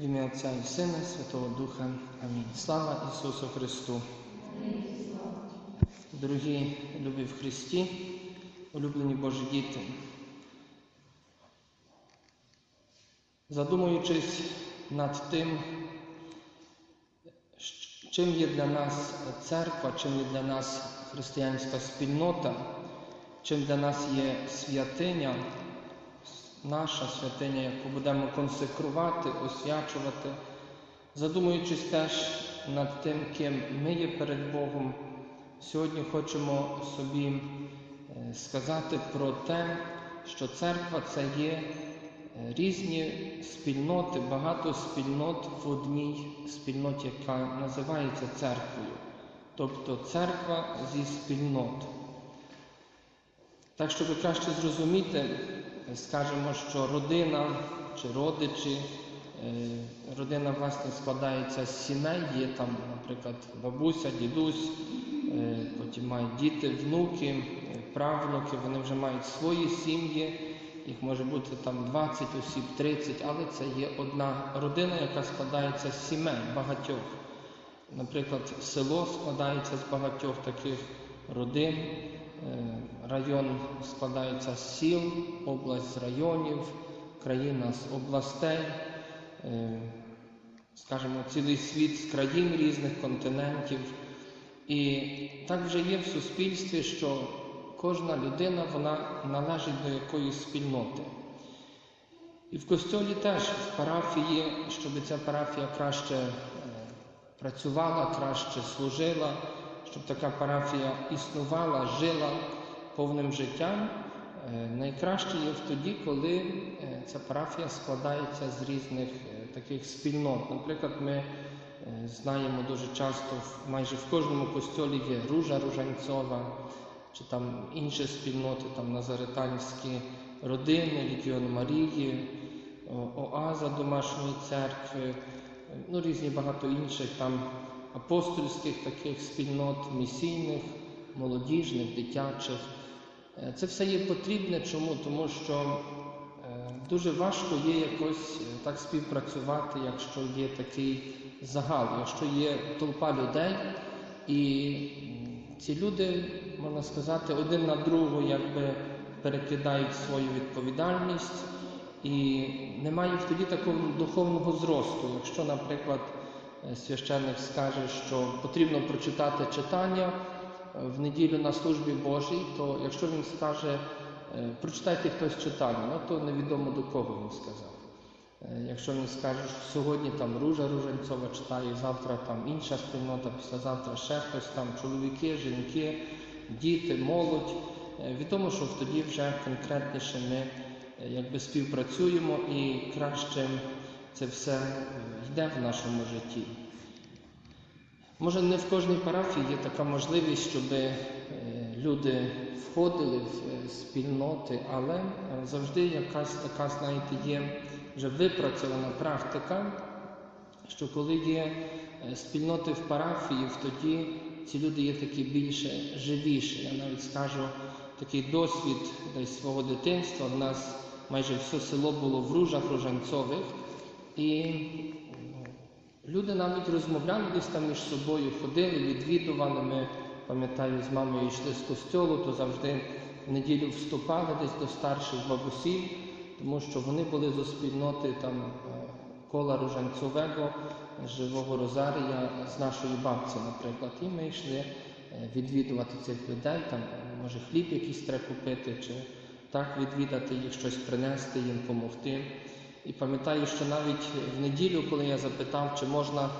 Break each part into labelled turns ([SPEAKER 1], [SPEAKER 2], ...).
[SPEAKER 1] В ім'я Отця і Сина, і Святого Духа. Амінь. Слава Ісусу Христу! Дорогі любі в Христі, улюблені Божі діти. Задумуючись над тим, чим є для нас церква, чим є для нас християнська спільнота, чим для нас є святиня, наша святиня, яку будемо консекрувати, освячувати, задумуючись теж над тим, ким ми є перед Богом, сьогодні хочемо собі сказати про те, що церква це є різні спільноти, багато спільнот в одній спільноті, яка називається церквою, тобто церква зі спільнот. Так, щоб краще зрозуміти, скажемо, що родина чи родичі, родина власне складається з сімей, є там, наприклад, бабуся, дідусь, потім мають діти, внуки, правнуки, вони вже мають свої сім'ї. Їх може бути там 20 осіб, 30, але це є одна родина, яка складається з сімей багатьох. Наприклад, село складається з багатьох таких родин, район складається з сіл, область з районів, країна з областей, скажімо, цілий світ з країн різних континентів. І так вже є в суспільстві, що кожна людина вона належить до якоїсь спільноти. І в костьолі теж в парафії, щоб ця парафія краще працювала, краще служила, щоб така парафія існувала, жила повним життям. Найкраще є тоді, коли ця парафія складається з різних таких спільнот. Наприклад, ми знаємо дуже часто, майже в кожному костьолі є ружа ружанцова, чи там інші спільноти, там Назаретанські родини, Легіон Марії, Оаза домашньої церкви, ну різні багато інших там апостольських таких спільнот, місійних, молодіжних, дитячих. Це все є потрібне. Чому? Тому що дуже важко є якось так співпрацювати, якщо є такий загал, якщо є толпа людей, і ці люди, можна сказати, один на другого якби перекидають свою відповідальність, і немає тоді такого духовного зросту. Якщо, наприклад, священник скаже, що потрібно прочитати читання в неділю на службі Божій, то якщо він скаже, прочитайте хтось читання, ну то невідомо до кого він сказав. Якщо він скаже, що сьогодні там Ружа Ружанцова читає, завтра там інша спільнота, післязавтра ще хтось там, чоловіки, жінки, діти, молодь, відомо, що тоді вже конкретніше ми якби співпрацюємо і краще це все йде в нашому житті. Може, не в кожній парафії є така можливість, щоб люди входили в спільноти, але завжди якась така, знаєте, є вже випрацьована практика, що коли є спільноти в парафії, тоді ці люди є такі більше живіші. Я навіть скажу такий досвід десь свого дитинства. В нас майже все село було в ружах ружанцових, і люди навіть розмовляли десь там між собою, ходили, відвідували. Ми, пам'ятаю, з мамою йшли з костьолу, то завжди в неділю вступали десь до старших бабусів тому що вони були зо спільноти там кола Ружанцового, живого Розарія з нашої бабці, наприклад. І ми йшли відвідувати цих людей, там, може, хліб якийсь треба купити, чи так відвідати їх, щось принести, їм допомогти. І пам'ятаю, що навіть в неділю, коли я запитав, чи можна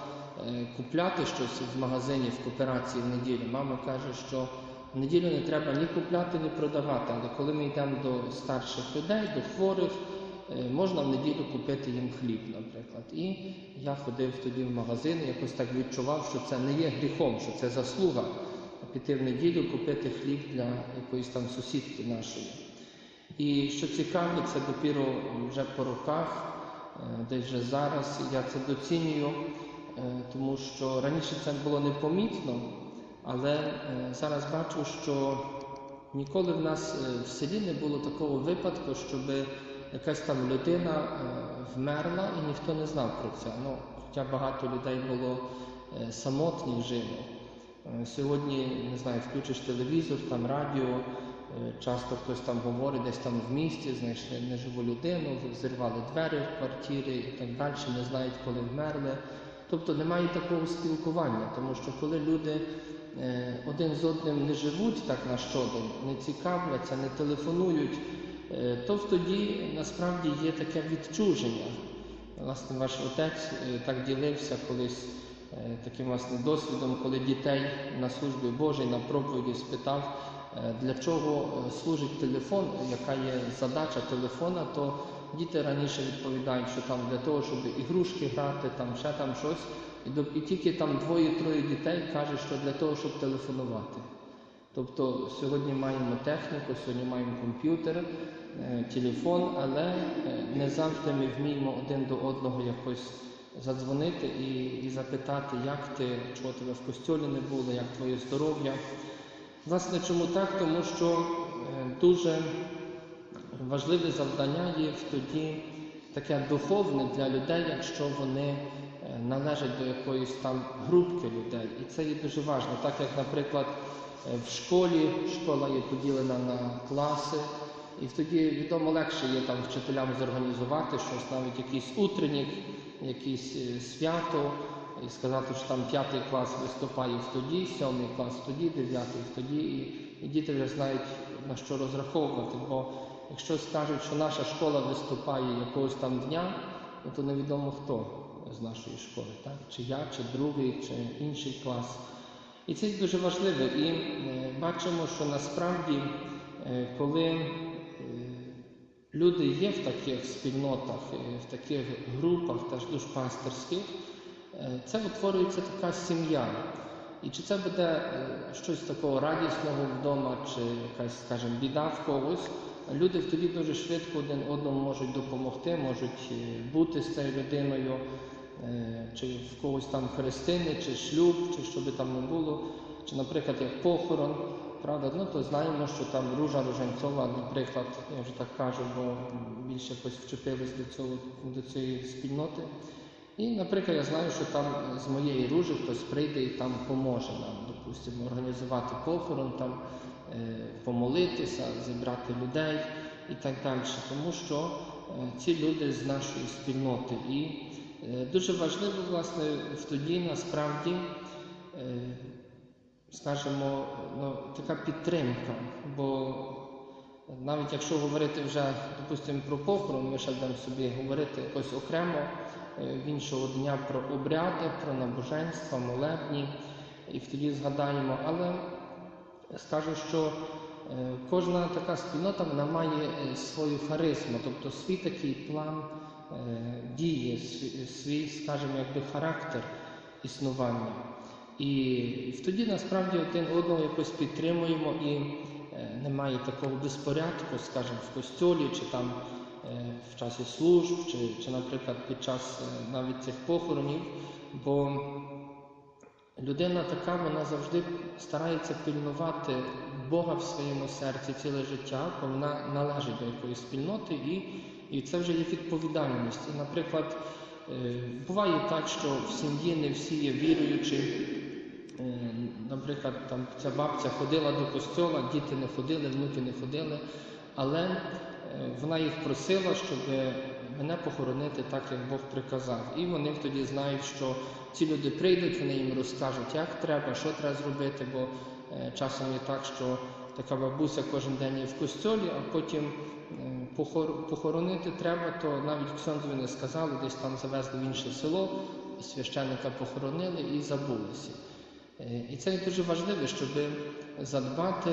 [SPEAKER 1] купляти щось в магазині в кооперації в неділю, мама каже, що в неділю не треба ні купляти, ні продавати, але коли ми йдемо до старших людей, до хворих, можна в неділю купити їм хліб, наприклад. І я ходив тоді в магазин, якось так відчував, що це не є гріхом, що це заслуга піти в неділю купити хліб для якоїсь там сусідки нашої. І що цікаво, це допіру вже по роках, десь вже зараз я це доцінюю, тому що раніше це було непомітно. Але зараз бачу, що ніколи в нас в селі не було такого випадку, щоб якась там людина вмерла і ніхто не знав про це. Ну, хоча багато людей було е, самотніх жило. Е, Сьогодні, не знаю, включиш телевізор, там радіо, е, часто хтось там говорить, десь там в місті знайшли неживу людину, зірвали двері в квартирі і так далі, не знають, коли вмерли. Тобто немає такого спілкування, тому що коли люди е, один з одним не живуть так на щодень, не цікавляться, не телефонують, е, то тоді насправді є таке відчуження. Власне, ваш отець е, так ділився колись е, таким власне досвідом, коли дітей на службі Божій на проповіді спитав, е, для чого е, служить телефон, яка є задача телефона, то діти раніше відповідають, що там для того, щоб ігрушки грати, там ще там щось. І, і тільки там двоє-троє дітей каже, що для того, щоб телефонувати. Тобто сьогодні маємо техніку, сьогодні маємо комп'ютер, е, телефон, але е, не завжди ми вміємо один до одного якось задзвонити і, і запитати, як ти, чого тебе в костьолі не було, як твоє здоров'я. Власне, чому так? Тому що е, дуже важливе завдання є тоді таке духовне для людей, якщо вони е, належать до якоїсь там групки людей. І це є дуже важливо. Так як, наприклад, е, в школі школа є поділена на класи, і тоді відомо легше є там вчителям зорганізувати щось, навіть якийсь утреннік, якесь свято, і сказати, що там п'ятий клас виступає в тоді, сьомий клас в тоді, дев'ятий в тоді, і, і діти вже знають на що розраховувати. Бо якщо скажуть, що наша школа виступає якогось там дня, ну, то невідомо хто з нашої школи, так? чи я, чи другий, чи інший клас. І це дуже важливо. І е, бачимо, що насправді, е, коли е, люди є в таких спільнотах, е, в таких групах, теж душпастерських, це утворюється така сім'я. І чи це буде е, щось такого радісного вдома, чи якась, скажімо, біда в когось, люди тоді дуже швидко один одному можуть допомогти, можуть е, бути з цією людиною, е, чи в когось там хрестини, чи шлюб, чи що би там не було, чи, наприклад, як похорон. Правда, ну то знаємо, що там Ружа Ружанцова, наприклад, я вже так кажу, бо більше якось вчепились до цього до цієї спільноти. І, наприклад, я знаю, що там з моєї ружі хтось прийде і там поможе нам, допустимо, організувати похорон, там, е, помолитися, зібрати людей і так далі. Тому що е, ці люди з нашої спільноти. І е, дуже важливо, власне, в тоді насправді, е, скажімо, ну, така підтримка. Бо навіть якщо говорити вже, допустимо, про похорон, ми ще будемо собі говорити якось окремо е, іншого дня про обряди, про набоженства, молебні, і тоді згадаємо. Але скажу, що е, кожна така спільнота вона має е, свою харизму, тобто свій такий план е, дії, свій, скажімо, якби характер існування. І тоді насправді один одного якось підтримуємо і е, немає такого безпорядку, скажімо, в костьолі чи там е, в часі служб, чи, чи, наприклад, під час е, навіть цих похоронів. Бо людина така, вона завжди старається пильнувати Бога в своєму серці ціле життя, бо вона належить до якоїсь спільноти, і, і це вже є відповідальність. І, наприклад, буває так, що в сім'ї не всі є віруючі. Наприклад, там ця бабця ходила до костьола, діти не ходили, внуки не ходили, але вона їх просила, щоб мене похоронити так, як Бог приказав. І вони тоді знають, що ці люди прийдуть, вони їм розкажуть, як треба, що треба зробити, бо е, часом є так, що така бабуся кожен день є в костьолі, а потім е, похоронити треба, то навіть ксьондзові не сказали, десь там завезли в інше село, священника похоронили і забулися. Е, І це дуже важливо, щоб задбати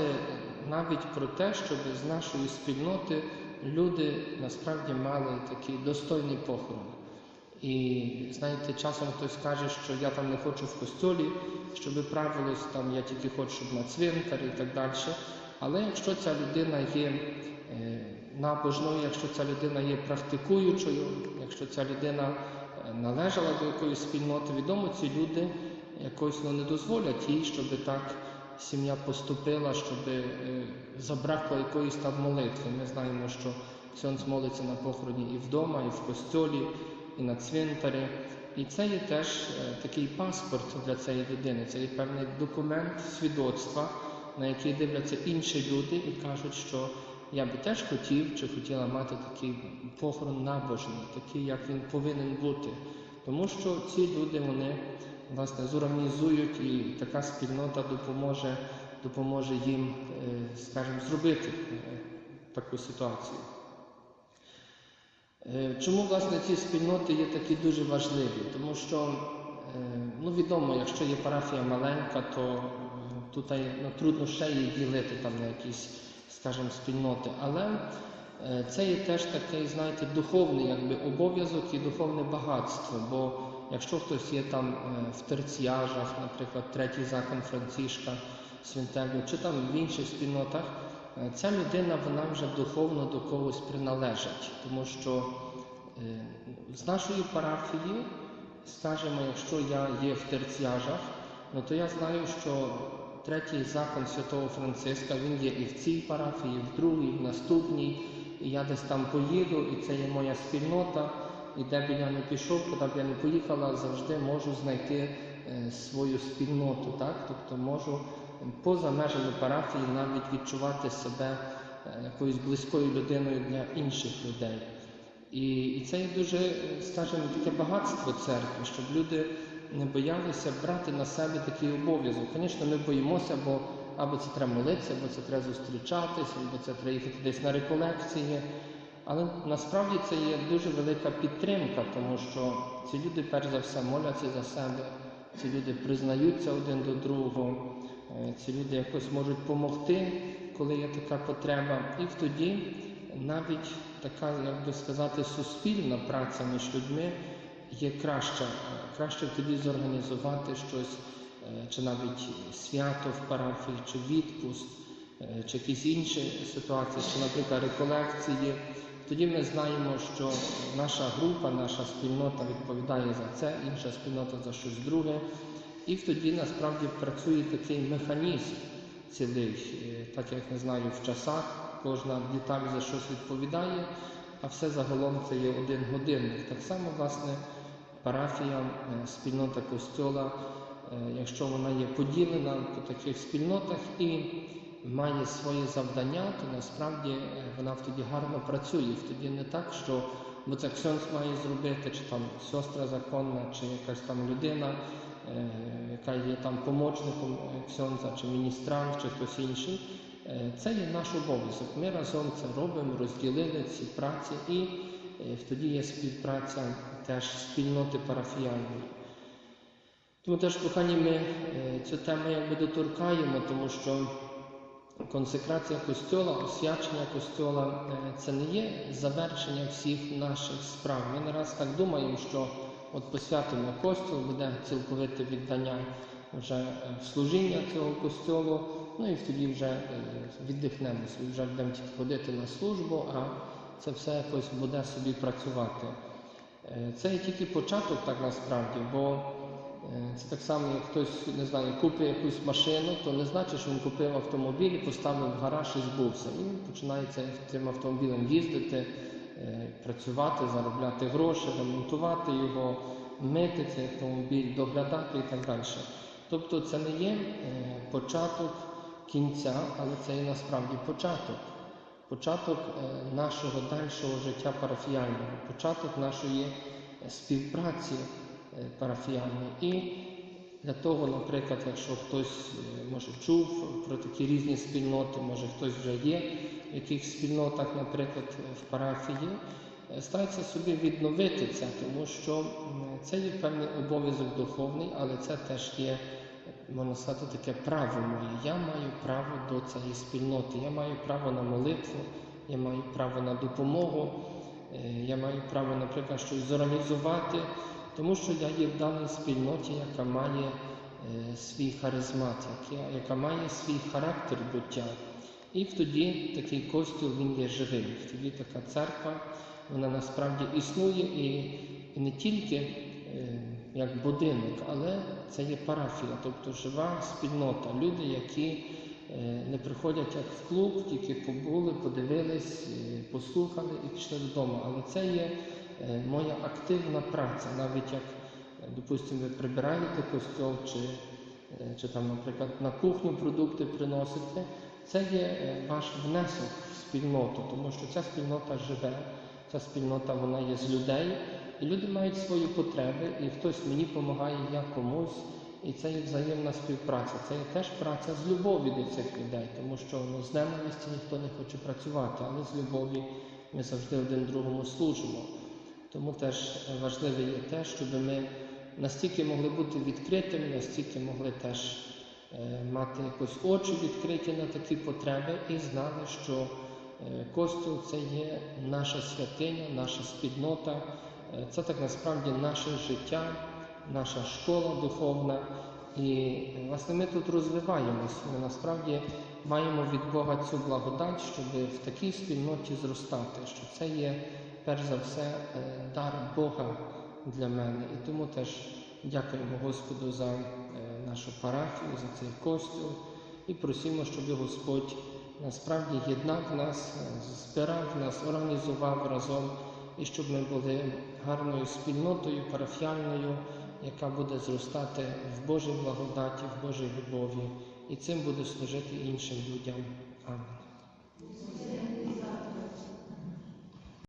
[SPEAKER 1] навіть про те, щоб з нашої спільноти люди насправді мали такий достойний похорон. І знаєте, часом хтось каже, що я там не хочу в костьолі, щоб правилось, там я тільки хочу, щоб на цвинтар і так далі. Але якщо ця людина є е, набожною, якщо ця людина є практикуючою, якщо ця людина е, належала до якоїсь спільноти, відомо ці люди якось ну, не дозволять їй, щоб так сім'я поступила, щоб е, забракло якоїсь там молитви. Ми знаємо, що ксьонз молиться на похороні і вдома, і в костьолі, і на цвинтарі. І це є теж е, такий паспорт для цієї людини. Це є певний документ свідоцтва, на який дивляться інші люди і кажуть, що я би теж хотів чи хотіла мати такий похорон набожний, такий, як він повинен бути. Тому що ці люди вони власне зорганізують і така спільнота допоможе, допоможе їм, е, скажімо, зробити е, таку ситуацію. Е, Чому власне ці спільноти є такі дуже важливі? Тому що ну, відомо, якщо є парафія маленька, то тут ну, трудно ще її ділити там на якісь, скажімо, спільноти. Але це є теж такий, знаєте, духовний якби, обов'язок і духовне багатство. Бо якщо хтось є там е, в терціяжах, наприклад, третій закон Францишка, Святелю, чи там в інших спільнотах, е, ця людина вона вже духовно до когось приналежить, тому що е, з нашої парафії, скажімо, якщо я є в терціяжах, ну то я знаю, що третій закон святого Франциска він є і в цій парафії, і в другій, і в наступній. І я десь там поїду, і це є моя спільнота. І де б я не пішов, куди б я не поїхала, завжди можу знайти е, свою спільноту. Так? Тобто можу поза межами парафії навіть відчувати себе е, якоюсь близькою людиною для інших людей. І, і це є дуже, е, скажімо, таке багатство церкви, щоб люди не боялися брати на себе такий обов'язок. Звісно, ми боїмося, бо або це треба молитися, або це треба зустрічатися, або це треба їхати десь на реколекції. Але насправді це є дуже велика підтримка, тому що ці люди перш за все моляться за себе, ці люди признаються один до другого, е, ці люди якось можуть допомогти, коли є така потреба. І тоді навіть така, як би сказати, суспільна праця між людьми є краща. Краще тоді зорганізувати щось, е, чи навіть свято в парафії, чи відпуск, е, чи якісь інші ситуації, чи, наприклад, реколекції. Тоді ми знаємо, що наша група, наша спільнота відповідає за це, інша спільнота за щось друге. І тоді насправді працює такий механізм цілий, Е, так як не знаю, в часах кожна деталь за щось відповідає, а все загалом це є один годинник. Так само, власне, парафія, е, спільнота костьола, е, якщо вона є поділена по таких спільнотах і має своє завдання, то насправді е, вона тоді гарно працює. Тоді не так, що бо це ксьонс має зробити, чи там сестра законна, чи якась там людина, е, яка є там помічником е, ксьонза, чи міністрант, чи хтось інший. Це є наш обов'язок. Ми разом це робимо, розділили ці праці, і тоді є співпраця теж спільноти парафіальної. Тому теж, кохані, ми цю тему якби доторкаємо, тому що консекрація костьола, освячення костьола е, це не є завершення всіх наших справ. Ми не раз так думаємо, що от посвятимо костьол, буде цілковите віддання вже е, служіння цього костьолу, ну і тоді вже е, віддихнемося, вже будемо тільки ходити на службу, а це все якось буде собі працювати. Це є тільки початок так насправді, бо це так само, як хтось не знаю, купить якусь машину, то не значить, що він купив автомобіль і поставив в гараж і збувся. Він починає цим автомобілем їздити, е, працювати, заробляти гроші, ремонтувати його, мити цей автомобіль, доглядати і так далі. Тобто це не є е, початок кінця, але це є насправді початок початок е, нашого дальшого життя парафіального, початок нашої е, співпраці е, парафіальної. І для того, наприклад, якщо хтось е, може чув про такі різні спільноти, може хтось вже є в якихось спільнотах, наприклад, в парафії, е, старається собі відновити це, тому що це є певний обов'язок духовний, але це теж є можна сказати, таке право моє. Я маю право до цієї спільноти, я маю право на молитву, я маю право на допомогу, е, я маю право, наприклад, щось зорганізувати, тому що я є в даній спільноті, яка має е, свій харизмат, яка, яка має свій характер буття. І тоді такий костюм він є живим. Тоді така церква, вона насправді існує і, і не тільки е, як будинок, але це є парафія, тобто жива спільнота, люди, які е, не приходять як в клуб, тільки побули, подивились, е, послухали і пішли додому. Але це є моя активна праця, навіть як, е, допустимо, ви прибираєте костьол чи, е, чи там, наприклад, на кухню продукти приносите. Це є е, ваш внесок в спільноту, тому що ця спільнота живе, ця спільнота вона є з людей, і люди мають свої потреби, і хтось мені допомагає, я комусь. І це є взаємна співпраця. Це є теж праця з любові до цих людей, тому що ну, з ненависті ніхто не хоче працювати, але з любові ми завжди один другому служимо. Тому теж важливе є те, щоб ми настільки могли бути відкритими, настільки могли теж е, мати якось очі відкриті на такі потреби і знали, що е, це є наша святиня, наша спільнота, е, це так насправді наше життя, наша школа духовна. І власне ми тут розвиваємось. Ми насправді маємо від Бога цю благодать, щоб в такій спільноті зростати, що це є перш за все е, дар Бога для мене. І тому теж дякуємо Господу за е, нашу парафію, за цей костюл і просимо, щоб Господь насправді єднав нас, е, збирав нас, організував разом, і щоб ми були гарною спільнотою парафіальною, яка буде зростати в Божій благодаті, в Божій любові, і цим буде служити іншим людям. Амінь.